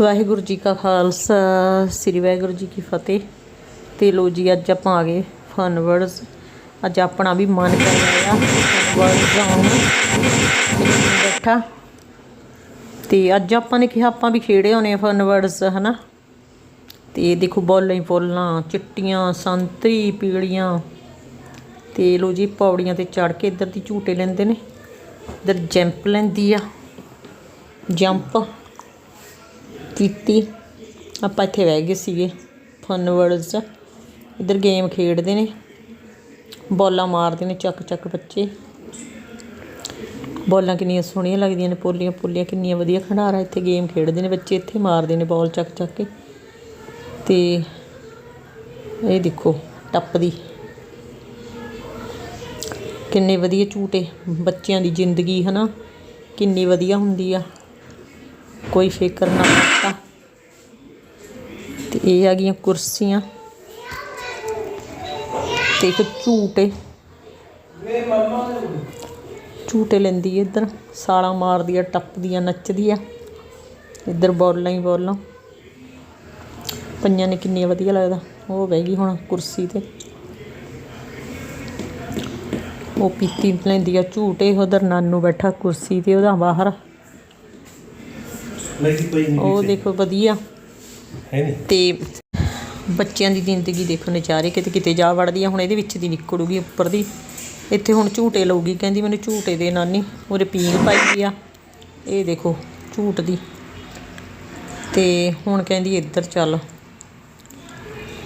ਵਾਹਿਗੁਰੂ ਜੀ ਕਾ ਖਾਲਸਾ, ਸ੍ਰੀ ਵਾਹਿਗੁਰੂ ਜੀ ਕੀ ਫਤਿਹ। ਤੇ ਲੋ ਜੀ, ਅੱਜ ਆਪਾਂ ਆ ਗਏ ਫਨ ਵਰਡਸ ਅੱਜ ਆਪਣਾ ਵੀ ਮਨ ਕਰ ਰਿਹਾ ਵਰਡਸ ਜਾਉਣ ਬੈਠਾ। ਤੇ ਅੱਜ ਆਪਾਂ ਨੇ ਕਿਹਾ, ਆਪਾਂ ਵੀ ਖੇੜੇ ਹੋਣੇ ਆ ਫਨ ਵਰਡਸ ਹਨਾ? ਤੇ ਦੇਖੋ, ਬੋਲਾਂ ਹੀ ਬੋਲਾਂ, ਚਿੱਟੀਆਂ, ਸੰਤਰੀ, ਪੀਲੀਆਂ। ਤੇ ਲੋ ਜੀ, ਪੌੜੀਆਂ ਤੇ ਚੜ ਕੇ ਇੱਧਰ ਦੀ ਝੂਟੇ ਲੈਂਦੇ ਨੇ। ਇੱਧਰ ਜੰਪ ਲੈਂਦੀ ਆ। ਜੰਪ। ਕੀਤੀ। ਆਪਾਂ ਇੱਥੇ ਬਹਿ ਗਏ ਸੀਗੇ ਫਨ ਵਰਡਸ 'ਚ। ਇੱਧਰ ਗੇਮ ਖੇਡਦੇ ਨੇ। ਬੋਲਾਂ ਮਾਰਦੇ ਨੇ ਚੱਕ ਚੱਕ ਬੱਚੇ। ਬੋਲਾਂ ਕਿੰਨੀਆਂ ਸੋਹਣੀਆਂ ਲੱਗਦੀਆਂ ਨੇ, ਪੋਲੀਆਂ ਪੋਲੀਆਂ, ਕਿੰਨੀਆਂ ਵਧੀਆ ਖੰਡਾਰਾ ਇੱਥੇ ਗੇਮ ਖੇਡਦੇ ਨੇ। ਬੱਚੇ ਇੱਥੇ ਮਾਰਦੇ ਨੇ ਬੋਲ ਚੱਕ ਚੱਕ ਕੇ। ਤੇ ਇਹ ਦੇਖੋ ਟੱਪਦੀ ਕਿੰਨੇ ਵਧੀਆ ਝੂਟੇ, ਬੱਚਿਆਂ ਦੀ ਜ਼ਿੰਦਗੀ ਹਨਾ। ਕਿੰਨੀ ਵਧੀਆ ਹੁੰਦੀ ਆ। ਕੋਈ ਫਿਕਰ ਨਾ। ਇਹ ਆ ਗਈਆਂ ਕੁਰਸੀਆਂ ਤੇ ਇੱਕ ਝੂਟੇ। ਝੂਟੇ ਲੈਂਦੀ ਇੱਧਰ ਸਾਲਾਂ ਮਾਰਦੀ ਆ ਟੱਪਦੀ ਆ ਨੱਚਦੀ ਆ ਇੱਧਰ ਬੋਲਾਂ ਹੀ ਬੋਲਾਂ। ਪੰਜਾਂ ਨੇ ਕਿੰਨੀ ਵਧੀਆ ਲੱਗਦਾ। ਉਹ ਬਹਿ ਗਈ ਹੁਣ ਕੁਰਸੀ ਤੇ। ਉਹ ਪੀਤੀ ਲੈਂਦੀ ਆ ਝੂਟੇ। ਉਧਰ ਨਾਨੂ ਬੈਠਾ ਕੁਰਸੀ ਤੇ ਉਹਦਾ ਬਾਹਰ। ਉਹ ਦੇਖੋ ਵਧੀਆ। ਹੈ ਨਹੀਂ? ਤੇ ਬੱਚਿਆਂ ਦੀ ਜ਼ਿੰਦਗੀ ਦੇਖੋ ਨਜ਼ਾਰੇ ਕਿਤੇ ਕਿਤੇ ਜਾ ਵੜਦੀ ਆ, ਹੁਣ ਇਹਦੇ ਵਿੱਚ ਦੀ ਨਿਕਲੂਗੀ ਉੱਪਰ ਦੀ। ਇੱਥੇ ਹੁਣ ਝੂਟੇ ਲਊਗੀ, ਕਹਿੰਦੀ ਮੈਨੂੰ ਝੂਟੇ ਦੇ ਨਾਨੀ ਉਹਦੇ ਪੀਂਗ ਪਾਈ ਦੀ ਆ। ਇਹ ਦੇਖੋ ਝੂਟ ਦੀ। ਤੇ ਹੁਣ ਕਹਿੰਦੀ ਇੱਧਰ ਚੱਲ।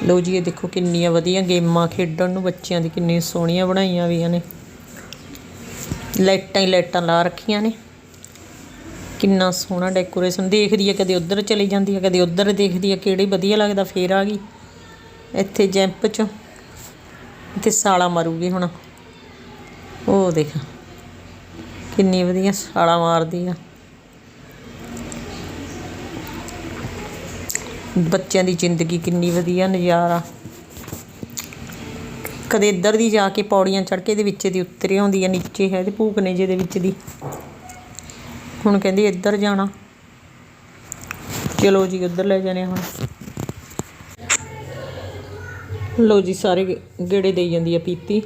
ਲਓ ਜੀ, ਇਹ ਦੇਖੋ ਕਿੰਨੀਆਂ ਵਧੀਆ ਗੇਮਾਂ ਖੇਡਣ ਨੂੰ, ਬੱਚਿਆਂ ਦੀ ਕਿੰਨੀਆਂ ਸੋਹਣੀਆਂ ਬਣਾਈਆਂ ਵੀਆਂ ਨੇ। ਲਾਈਟਾਂ ਹੀ ਲਾਈਟਾਂ ਲਾ ਰੱਖੀਆਂ ਨੇ। ਕਿੰਨਾ ਸੋਹਣਾ ਡੈਕੋਰੇਸ਼ਨ ਦੇਖਦੀ ਹੈ ਕਦੇ ਉੱਧਰ ਚਲੀ ਜਾਂਦੀ ਹੈ ਕਦੇ ਉੱਧਰ ਦੇਖਦੀ ਹੈ ਕਿਹੜੀ ਵਧੀਆ ਲੱਗਦਾ, ਫੇਰ ਆ ਗਈ। ਇੱਥੇ ਜੈਂਪ ਚ। ਇੱਥੇ ਸਾਲਾ ਮਾਰੂਗੀ ਹੁਣ। ਉਹ ਦੇਖ, ਕਿੰਨੀ ਵਧੀਆ ਸਾਲਾ ਮਾਰਦੀ ਆ। ਬੱਚਿਆਂ ਦੀ ਜ਼ਿੰਦਗੀ ਕਿੰਨੀ ਵਧੀਆ, ਨਜ਼ਾਰਾ। ਕਦੇ ਇੱਧਰ ਦੀ ਜਾ ਕੇ ਪੌੜੀਆਂ ਚੜ੍ਹ ਕੇ ਇਹਦੇ ਵਿੱਚ ਦੀ ਉਤਰੀ ਆਉਂਦੀ ਆ, ਨੀਚੇ ਹੈ ਤੇ ਭੂਕਨੇ ਜਿਹੇ ਦੇ ਵਿੱਚ ਦੀ। ਹੁਣ ਕਹਿੰਦੀ ਇੱਧਰ ਜਾਣਾ। ਚਲੋ ਜੀ, ਉੱਧਰ ਲੈ ਜਾਣੇ ਹੁਣ। ਲੋ ਜੀ, ਸਾਰੇ ਗੇੜੇ ਦੇਈ ਜਾਂਦੀ ਆ ਪੀਤੀ।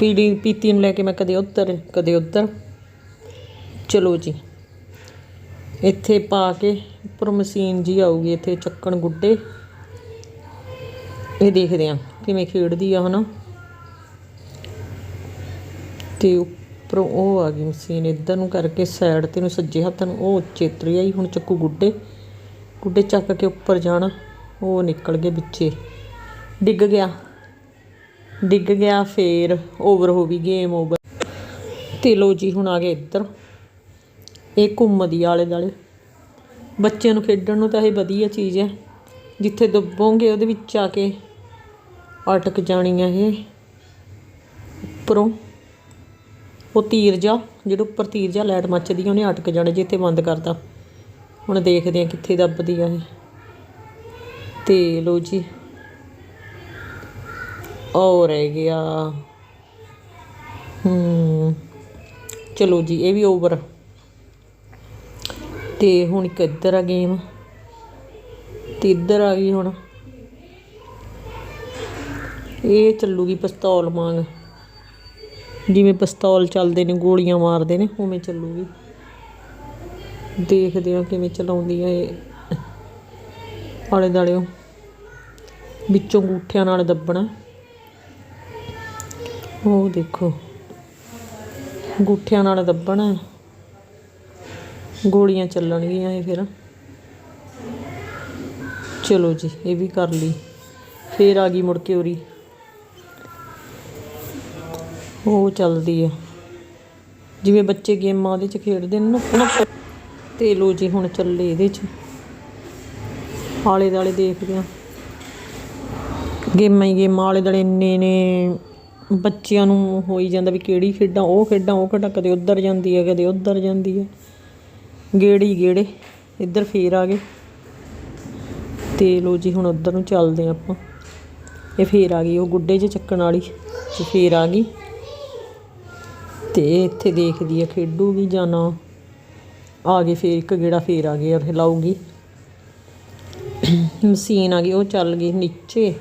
ਪੀੜੀ ਪੀਤੀ ਨੂੰ ਲੈ ਕੇ ਮੈਂ ਕਦੇ ਉੱਧਰ ਕਦੇ ਉੱਧਰ। ਚਲੋ ਜੀ, ਇੱਥੇ ਪਾ ਕੇ ਉੱਪਰ ਮਸ਼ੀਨ ਜੀ ਆਊਗੀ, ਇੱਥੇ ਚੱਕਣ ਗੁੱਡੇ। ਇਹ ਦੇਖਦੇ ਆ ਕਿਵੇਂ ਖੇਡਦੀ ਆ ਹਨਾ। ਤੇ ਉੱਪਰੋਂ ਉਹ ਆ ਗਈ ਮਸ਼ੀਨ, ਇੱਧਰ ਨੂੰ ਕਰਕੇ ਸਾਈਡ ਤੇ ਨੂੰ ਸੱਜੇ ਹੱਥ ਨੂੰ, ਉਹ ਉੱਚੇ ਤਰੀ ਆਈ, ਹੁਣ ਚੱਕੂ ਗੁੱਡੇ। ਗੁੱਡੇ ਚੱਕ ਕੇ ਉੱਪਰ ਜਾਣਾ, ਉਹ ਨਿਕਲ ਗਏ ਵਿੱਚੇ ਡਿੱਗ ਗਿਆ। ਡਿੱਗ ਗਿਆ, ਫੇਰ ਓਵਰ ਹੋ ਗਈ ਗੇਮ ਓਵਰ ਤੇ ਲੋ ਜੀ, ਹੁਣ ਆ ਗਏ ਇੱਧਰ। ਇਹ ਘੁੰਮਦੀ ਆਲੇ ਦਾਲੇ ਬੱਚਿਆਂ ਨੂੰ ਖੇਡਣ ਨੂੰ ਤਾਂ ਇਹ ਵਧੀਆ ਚੀਜ਼ ਹੈ। ਜਿੱਥੇ ਦੱਬੋਗੇ, ਉਹਦੇ ਵਿੱਚ ਆ ਕੇ ਅਟਕ ਜਾਣੀ ਹੈ ਇਹ। ਉੱਪਰੋਂ ਉਹ ਤੀਰ ਜਾ, ਜਿਹੜਾ ਉੱਪਰ ਤੀਰ ਜਾ ਲਾਈਟ ਮੱਚਦੀ ਉਹਨੇ ਅਟਕ ਜਾਣਾ ਜੇ ਇੱਥੇ ਬੰਦ ਕਰਤਾ। ਹੁਣ ਦੇਖਦੇ ਆ ਕਿੱਥੇ ਦੱਬਦੀ ਆ ਇਹ। ਤੇ ਲੋ ਜੀ। ਉਹ ਰਹਿ ਗਿਆ। ਹੂੰ। ਚਲੋ ਜੀ, ਇਹ ਵੀ ਓਵਰ ਤੇ ਹੁਣ ਇੱਕ ਇੱਧਰ ਆ ਗੇਮ ਤੇ ਇੱਧਰ ਆ ਗਈ ਹੁਣ। ਇਹ ਚੱਲੂਗੀ ਪਿਸਤੌਲ ਵਾਂਗ ਜਿਵੇਂ ਪਿਸਤੌਲ ਚੱਲਦੇ ਨੇ, ਗੋਲੀਆਂ ਮਾਰਦੇ ਨੇ, ਉਵੇਂ ਚੱਲੂਗੀ। ਦੇਖਦੇ ਆ ਕਿਵੇਂ ਚਲਾਉਂਦੀ ਆ ਇਹ। ਆਲੇ ਦਾਲਿਓ ਵਿੱਚੋਂ ਗੂਠਿਆਂ ਨਾਲ ਦੱਬਣਾ। ਉਹ ਦੇਖੋ। ਗੂਠਿਆਂ ਨਾਲ ਦੱਬਣਾ। ਗੋਲੀਆਂ ਚੱਲਣਗੀਆਂ ਇਹ ਫਿਰ। ਚਲੋ ਜੀ, ਇਹ ਵੀ ਕਰ ਲਈ। ਫੇਰ ਆ ਗਈ ਮੁੜ ਕੇ ਉਰੀ। ਉਹ ਚੱਲਦੀ ਆ। ਜਿਵੇਂ ਬੱਚੇ ਗੇਮਾਂ ਉਹਦੇ ਚ ਖੇਡਦੇ ਨੇ ਨਾ ਤੇ ਲੋ ਜੀ ਹੁਣ ਚੱਲੇ ਇਹਦੇ ਚ। ਆਲੇ ਦਾਲੇ ਦੇਖਦੇ ਆ। ਗੇਮਾਂ ਹੀ ਗੇਮਾਂ, ਆਲੇ ਦਾਲੇ ਇੰਨੇ ਨੇ। ਬੱਚਿਆਂ ਨੂੰ ਹੋਈ ਜਾਂਦਾ ਵੀ ਕਿਹੜੀ ਖੇਡਾਂ, ਉਹ ਖੇਡਾਂ ਉਹ ਖੇਡਾਂ, ਕਦੇ ਉੱਧਰ ਜਾਂਦੀ ਹੈ ਕਦੇ ਉੱਧਰ ਜਾਂਦੀ ਹੈ ਗੇੜੀ ਗੇੜੇ, ਇੱਧਰ ਫੇਰ ਆ ਗਏ। ਤੇ ਲੋ ਜੀ ਹੁਣ ਉੱਧਰ ਨੂੰ ਚੱਲਦੇ ਹਾਂ ਆਪਾਂ। ਇਹ ਫੇਰ ਆ ਗਈ, ਉਹ ਗੁੱਡੇ 'ਚ ਚੱਕਣ ਵਾਲੀ, ਤੇ ਫੇਰ ਆ ਗਈ। ਤੇ ਇੱਥੇ ਦੇਖਦੀ ਆ, ਖੇਡੂ ਵੀ ਜਾਣਾ। ਆ ਗਏ ਫੇਰ, ਇੱਕ ਗੇੜਾ ਫੇਰ ਆ ਗਏ ਔਰ ਹਿਲਾਊਗੀ ਮਸ਼ੀਨ ਆ ਗਈ, ਉਹ ਚੱਲ ਗਈ ਨੀਚੇ।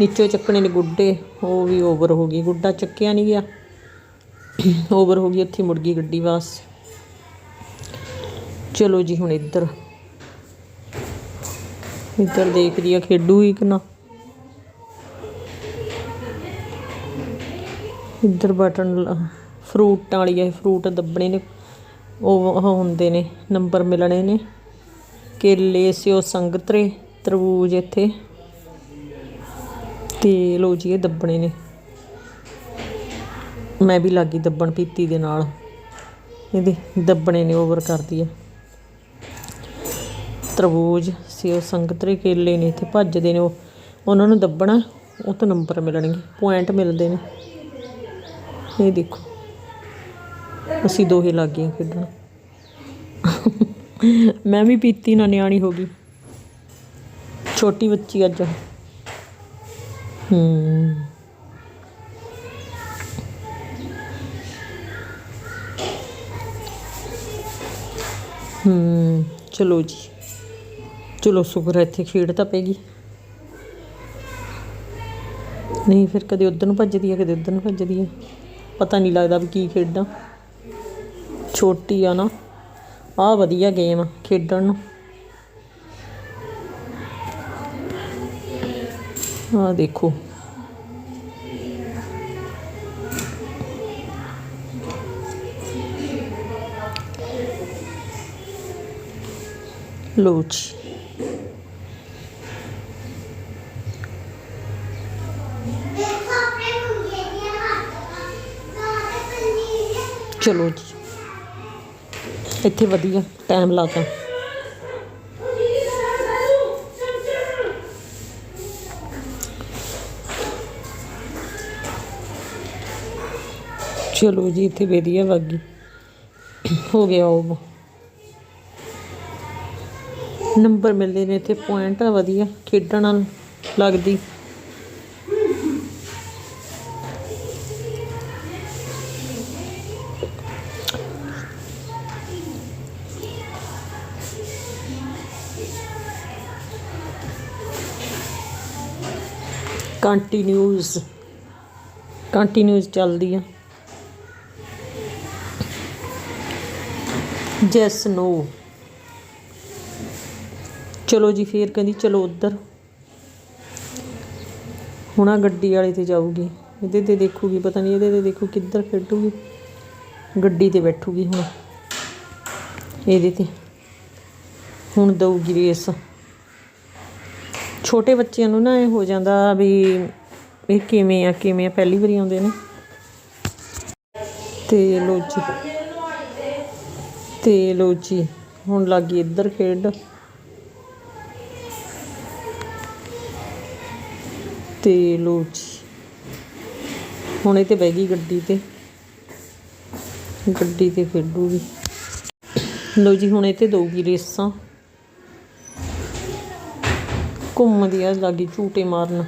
ਨੀਚੇ ਚੱਕਣੇ ਨੇ ਗੁੱਡੇ, ਉਹ ਵੀ ਓਵਰ ਹੋ ਗਈ। ਗੁੱਡਾ ਚੱਕਿਆ ਨਹੀਂ ਗਿਆ। ਓਵਰ ਹੋ ਗਈ ਉੱਥੇ, ਮੁੜ ਗਈ ਗੱਡੀ ਵਾਸ ਚਲੋ ਜੀ, ਹੁਣ ਇੱਧਰ। ਇੱਧਰ ਦੇਖਦੀ ਆ ਖੇਡੂਗੀ ਕਿ ਨਾ ਇੱਧਰ ਬਟਨ ਫਰੂਟਾਂ ਵਾਲੀ ਹੈ ਫਰੂਟ ਦੱਬਣੇ ਨੇ, ਉਹ ਉਹ ਹੁੰਦੇ ਨੇ, ਨੰਬਰ ਮਿਲਣੇ ਨੇ। ਕੇਲੇ, ਸਿਓ, ਸੰਗਤਰੇ, ਤਰਬੂਜ ਇੱਥੇ। ਤੇ ਲੋ ਜੀ, ਇਹ ਦੱਬਣੇ ਨੇ। ਮੈਂ ਵੀ ਲੱਗੀ ਦੱਬਣ ਪੀਤੀ ਦੇ ਨਾਲ। ਇਹਦੇ ਦੱਬਣੇ ਨੇ ਓਵਰ ਕਰਦੀ ਆ। ਤਰਬੂਜ, ਸਿਓ, ਸੰਗਤਰੇ, ਕੇਲੇ ਨੇ ਇੱਥੇ ਭੱਜਦੇ ਨੇ ਉਹ। ਉਹਨਾਂ ਨੂੰ ਦੱਬਣਾ, ਉਹ ਤੋਂ ਨੰਬਰ ਮਿਲਣਗੇ ਪੁਆਇੰਟ ਮਿਲਦੇ ਨੇ। ਇਹ ਦੇਖੋ। ਅਸੀਂ ਦੋਹੇ ਲੱਗ ਗਏ ਖੇਡਣ। ਮੈਂ ਵੀ ਪੀਤੀ, ਨਾ ਨਿਆਣੀ ਹੋ ਗਈ। ਛੋਟੀ ਬੱਚੀ ਅੱਜ। ਹੂੰ। ਹੂੰ, ਚਲੋ ਜੀ। ਚਲੋ ਸ਼ੁਕਰ ਹੈ ਇੱਥੇ ਖੇਡ ਤਾਂ ਪੈਗੀ ਨਹੀਂ, ਫਿਰ ਕਦੇ ਉਧਰ ਨੂੰ ਭੱਜਦੀ ਹੈ ਕਦੇ ਉਧਰ ਨੂੰ ਭੱਜਦੀ ਹੈ ਪਤਾ ਨਹੀਂ ਲੱਗਦਾ ਵੀ ਕੀ ਖੇਡਾਂ। ਛੋਟੀ ਆ ਨਾ। ਆ ਵਧੀਆ ਗੇਮ ਖੇਡਣ ਨੂੰ। ਆ ਦੇਖੋ। ਲੋ ਚਲੋ ਜੀ। ਇੱਥੇ ਵਧੀਆ ਟਾਈਮ ਲਾਤਾ ਚਲੋ ਜੀ, ਇੱਥੇ ਵਧੀਆ ਵਾਗੀ ਹੋ ਗਿਆ ਉਹ ਨੰਬਰ ਮਿਲਦੇ ਨੇ ਇੱਥੇ ਪੁਆਇੰਟ ਆ ਵਧੀਆ, ਖੇਡਣ ਨਾਲ ਲੱਗਦੀ। ਕੰਟੀਨਿਊਸ ਕੰਟੀਨਿਊਸ ਚੱਲਦੀ ਆ। ਜੈਸ ਨੋ ਚਲੋ ਜੀ, ਫੇਰ ਕਹਿੰਦੀ ਚਲੋ ਉੱਧਰ। ਹੁਣ ਆ ਗੱਡੀ ਵਾਲੇ ਤੇ ਜਾਊਗੀ। ਇਹਦੇ ਤੇ ਦੇਖੂਗੀ, ਪਤਾ ਨਹੀਂ ਇਹਦੇ ਤੇ ਦੇਖੋ ਕਿੱਧਰ ਖੇਡੂਗੀ। ਗੱਡੀ ਤੇ ਬੈਠੂਗੀ ਹੁਣ। ਇਹਦੇ ਤੇ। ਹੁਣ ਦਊਗੀ ਰੇਸ। ਛੋਟੇ ਬੱਚਿਆਂ ਨੂੰ ਨਾ ਇਹ ਹੋ ਜਾਂਦਾ ਵੀ ਇਹ ਕਿਵੇਂ ਆ ਕਿਵੇਂ ਆ, ਪਹਿਲੀ ਵਾਰੀ ਆਉਂਦੇ ਨੇ। ਤੇ ਲੋ ਜੀ। ਤੇ ਲੋ ਜੀ, ਹੁਣ ਲੱਗੀ ਇੱਧਰ ਖੇਡ। ਤੇ ਲੋ ਜੀ। ਹੁਣ ਇਹ ਤੇ ਬਹਿ ਗਈ ਗੱਡੀ ਤੇ। ਗੱਡੀ ਤੇ ਖੇਡੂਗੀ। ਲੋ ਜੀ, ਹੁਣ ਇਹ ਤੇ ਦਊਗੀ ਰੇਸਾਂ। ਘੁੰਮਦੀ ਆ ਲੱਗੀ ਝੂਟੇ ਮਾਰਨ।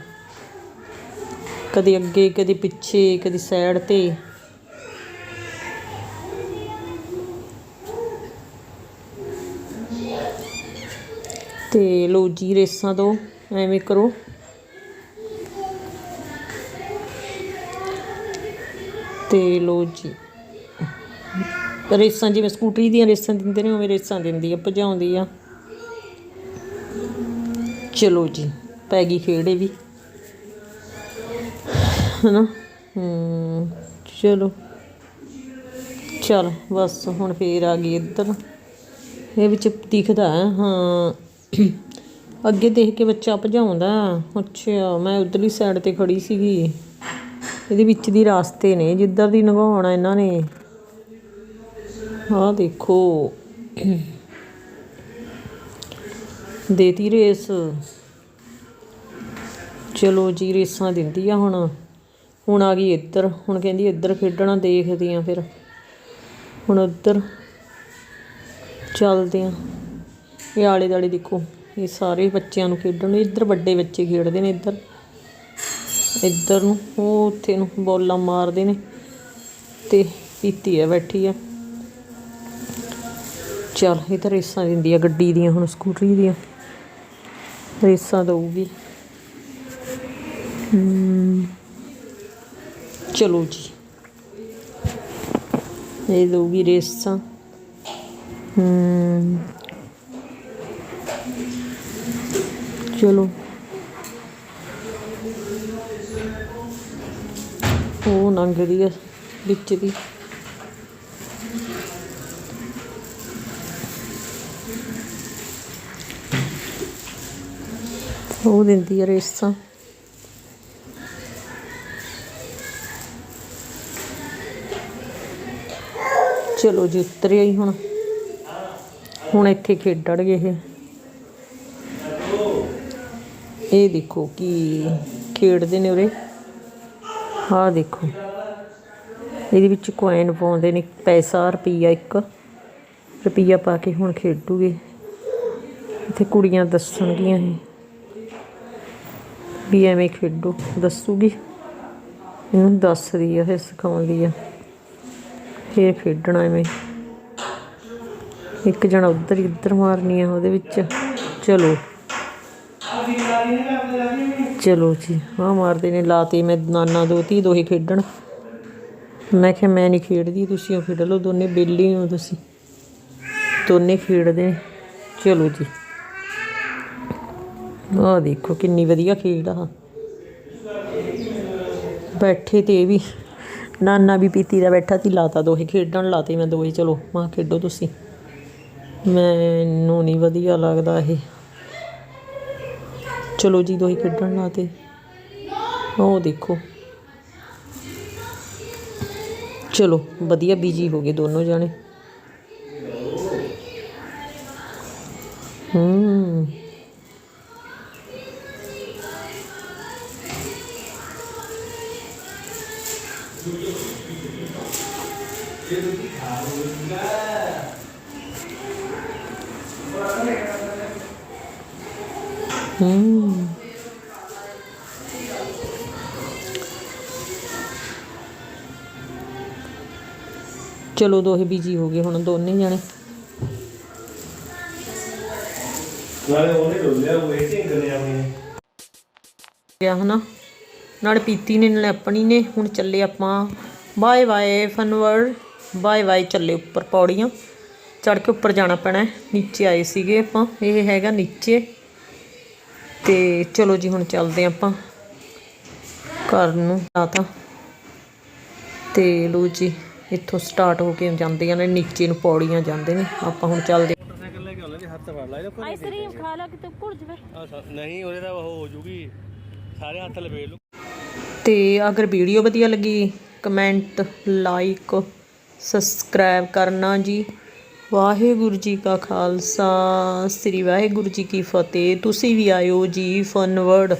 ਕਦੇ ਅੱਗੇ, ਕਦੇ ਪਿੱਛੇ, ਕਦੇ ਸਾਈਡ ਤੇ। ਤੇ ਲੋ ਜੀ, ਰੇਸਾਂ ਤੋਂ ਐਵੇਂ ਕਰੋ। ਤੇ ਲੋ ਜੀ, ਰੇਸਾਂ ਜਿਵੇਂ ਸਕੂਟਰੀ ਦੀਆਂ ਰੇਸਾਂ ਦਿੰਦੇ ਨੇ, ਉਵੇਂ ਰੇਸਾਂ ਦਿੰਦੀ ਆ, ਭਜਾਉਂਦੀ ਆ। ਚਲੋ ਜੀ, ਪੈ ਗਈ ਖੇੜੇ ਵੀ। ਹਨਾ? ਹੂੰ ਚਲੋ। ਚਲ, ਬਸ, ਹੁਣ ਫੇਰ ਆ ਗਈ ਇੱਧਰ। ਇਹ ਵਿੱਚ ਦਿਖਦਾ, ਹਾਂ। ਅੱਗੇ ਦੇਖ ਕੇ ਬੱਚਾ ਭਜਾਉਂਦਾ। ਅੱਛਾ, ਮੈਂ ਉਧਰਲੀ ਸਾਈਡ ਤੇ ਖੜੀ ਸੀਗੀ। ਇਹਦੇ ਵਿੱਚ ਦੀ ਰਾਸਤੇ ਨੇ, ਜਿੱਧਰ ਦੀ ਲੰਘਾਉਣਾ ਇਹਨਾਂ ਨੇ। ਆਹ ਦੇਖੋ। ਦੇਤੀ ਰੇਸ। ਚਲੋ ਜੀ, ਰੇਸਾਂ ਦਿੰਦੀ ਆ ਹੁਣ। ਹੁਣ ਆ ਗਈ ਇੱਧਰ। ਹੁਣ ਕਹਿੰਦੀ ਇੱਧਰ ਖੇਡਣਾ, ਦੇਖਦੀ ਆ ਫਿਰ। ਹੁਣ ਉੱਧਰ ਚੱਲਦੇ ਆ ਇਹ ਆਲੇ ਦਾਲੇ ਦੇਖੋ, ਇਹ ਸਾਰੇ ਬੱਚਿਆਂ ਨੂੰ ਖੇਡਣ ਨੂੰ ਇੱਧਰ ਵੱਡੇ ਬੱਚੇ ਖੇਡਦੇ ਨੇ ਇੱਧਰ। ਇੱਧਰ ਨੂੰ, ਉਹ ਉੱਥੇ ਨੂੰ ਬੋਲਾਂ ਮਾਰਦੇ ਨੇ। ਤੇ ਪੀਤੀ ਆ ਬੈਠੀ ਆ ਚੱਲ, ਇਹ ਤਾਂ ਰੇਸਾਂ ਦਿੰਦੀ ਆ, ਗੱਡੀ ਦੀਆਂ, ਹੁਣ ਸਕੂਟਰੀ ਦੀਆਂ। ਰੇਸਾਂ ਦਊਗੀ। ਚਲੋ ਜੀ। ਇਹ ਦਊਗੀ ਰੇਸਾਂ। ਚਲੋ। ਉਹ ਲੰਘਦੀ ਆ ਵਿੱਚ ਦੀ। ਉਹ ਦਿੰਦੀ ਆ ਰੇਸਾਂ ਚਲੋ ਜੀ ਉਤਰਿਆ ਹੀ ਹੁਣ। ਹੁਣ ਇੱਥੇ ਖੇਡਣਗੇ ਇਹ। ਇਹ ਦੇਖੋ ਕੀ ਖੇਡਦੇ ਨੇ ਉਰੇ। ਆਹ ਦੇਖੋ। ਇਹਦੇ ਵਿੱਚ ਕੋਇਨ ਪਾਉਂਦੇ ਨੇ ਪੈਸਾ, ਰੁਪਈਆ ਇੱਕ। ਰੁਪਈਆ ਪਾ ਕੇ ਹੁਣ ਖੇਡੂਗੇ। ਇੱਥੇ ਕੁੜੀਆਂ ਦੱਸਣਗੀਆਂ ਇਹ। ਵੀ ਐਵੇਂ ਖੇਡੋ, ਦੱਸੂਗੀ? ਇਹਨੂੰ ਦੱਸਦੀ ਆ, ਇਹ ਸਿਖਾਉਂਦੀ ਆ। ਇਹ ਖੇਡਣਾ ਐਵੇਂ। ਇੱਕ ਜਣਾ ਉੱਧਰ ਹੀ ਉੱਧਰ ਮਾਰਨੀ ਆ ਉਹਦੇ ਵਿੱਚ। ਚਲੋ। ਚਲੋ ਜੀ ਹਾਂ ਮਾਰਦੇ ਨੇ, ਲਾਤੇ ਮੈਂ ਨਾਨਾ, ਦੋ ਤੀਹ ਦੋ ਹੀ ਖੇਡਣ। ਮੈਂ ਕਿਹਾ, ਮੈਂ ਨਹੀਂ ਖੇਡਦੀ, ਤੁਸੀਂ ਉਹ ਖੇਡ ਲਓ, ਦੋਨੇ ਬੇਲੀ ਹੋ ਤੁਸੀਂ। ਦੋਨੇ ਖੇਡਦੇ ਚਲੋ ਜੀ। ਆਹ ਦੇਖੋ ਕਿੰਨੀ ਵਧੀਆ ਖੇਡ ਆ। ਬੈਠੇ ਤੇ ਵੀ, ਨਾਨਾ ਵੀ ਪੀਤੀ ਦਾ ਬੈਠਾ ਸੀ, ਲਾਤਾ ਦੋਹੇ ਖੇਡਣ, ਲਾਤੇ ਮੈਂ ਦੋਹੇ, ਚਲੋ ਮਾਂ ਖੇਡੋ ਤੁਸੀਂ। ਮੈਨੂੰ ਨਹੀਂ ਵਧੀਆ ਲੱਗਦਾ ਇਹ। ਚਲੋ ਜੀ, ਦੋਹੇ ਖੇਡਣ, ਲਾਤੇ। ਉਹ ਦੇਖੋ। ਚਲੋ, ਵਧੀਆ ਬੀਜੀ ਹੋ ਗਏ ਦੋਨੋਂ ਜਾਣੇ। ਹੂੰ। ਹੂੰ। ਚਲੋ ਦੋਹੇ ਬੀਜੀ ਹੋ ਗਏ ਹੁਣ ਦੋਨੇ ਜਾਣੇ। ਨਾਲੇ ਉਹਨੇ ਡੋਲਿਆ ਉਹ ਇਹ ਢਿੰਗ ਨੇ ਆਪਣੀ। ਗਿਆ ਹਨਾ। ਨਾਲੇ ਪੀਤੀ ਨੇ ਨਾਲੇ ਆਪਣੀ ਨੇ ਹੁਣ ਚੱਲੇ ਆਪਾਂ ਬਾਏ ਬਾਏ ਫਨਵਰਡ ਬਾਏ ਬਾਏ ਚੱਲੇ ਉੱਪਰ ਪੌੜੀਆਂ। ਚੜ ਕੇ ਉੱਪਰ ਜਾਣਾ ਪੈਣਾ ਹੈ। ਨੀਚੇ ਆਏ ਸੀਗੇ ਆਪਾਂ ਇਹ ਹੈਗਾ ਨੀਚੇ। ਤੇ ਚਲੋ ਜੀ ਹੁਣ ਚੱਲਦੇ ਆਪਾਂ ਘਰ ਨੂੰ ਆ ਤਾਂ। ਤੇ ਲੋ ਜੀ ਇੱਥੋਂ ਸਟਾਰਟ ਹੋ ਕੇ ਜਾਂਦੀਆਂ ਨੇ ਨੀਚੇ ਨੂੰ ਪੌੜੀਆਂ ਜਾਂਦੇ ਨੇ ਆਪਾਂ ਹੁਣ ਚੱਲਦੇ ਮੋਟਰਸਾਈਕਲ ਲੈ ਕੇ ਆਉਂਦੇ ਹੱਥ ਫੜ ਲਾ ਇਹਦਾ ਆਈਸਕ੍ਰੀਮ ਖਾ ਲਾ ਕਿਤੇ ਘੁੜ ਜਵੇ। ਨਹੀਂ ਉਹਦੇ ਦਾ ਉਹ ਹੋ ਜੂਗੀ। ਸਾਰੇ ਹੱਥ ਲਵੇਟ ਲੂ ਤੇ ਅਗਰ ਵੀਡੀਓ ਵਧੀਆ ਲੱਗੀ, ਕਮੈਂਟ, ਲਾਈਕ, ਸਬਸਕ੍ਰਾਈਬ ਕਰਨਾ ਜੀ। ਵਾਹਿਗੁਰੂ ਜੀ ਕਾ ਖਾਲਸਾ, ਸ੍ਰੀ ਵਾਹਿਗੁਰੂ ਜੀ ਕੀ ਫਤਿਹ। ਤੁਸੀਂ ਵੀ ਆਇਓ ਜੀ ਫਨ ਵਰਡ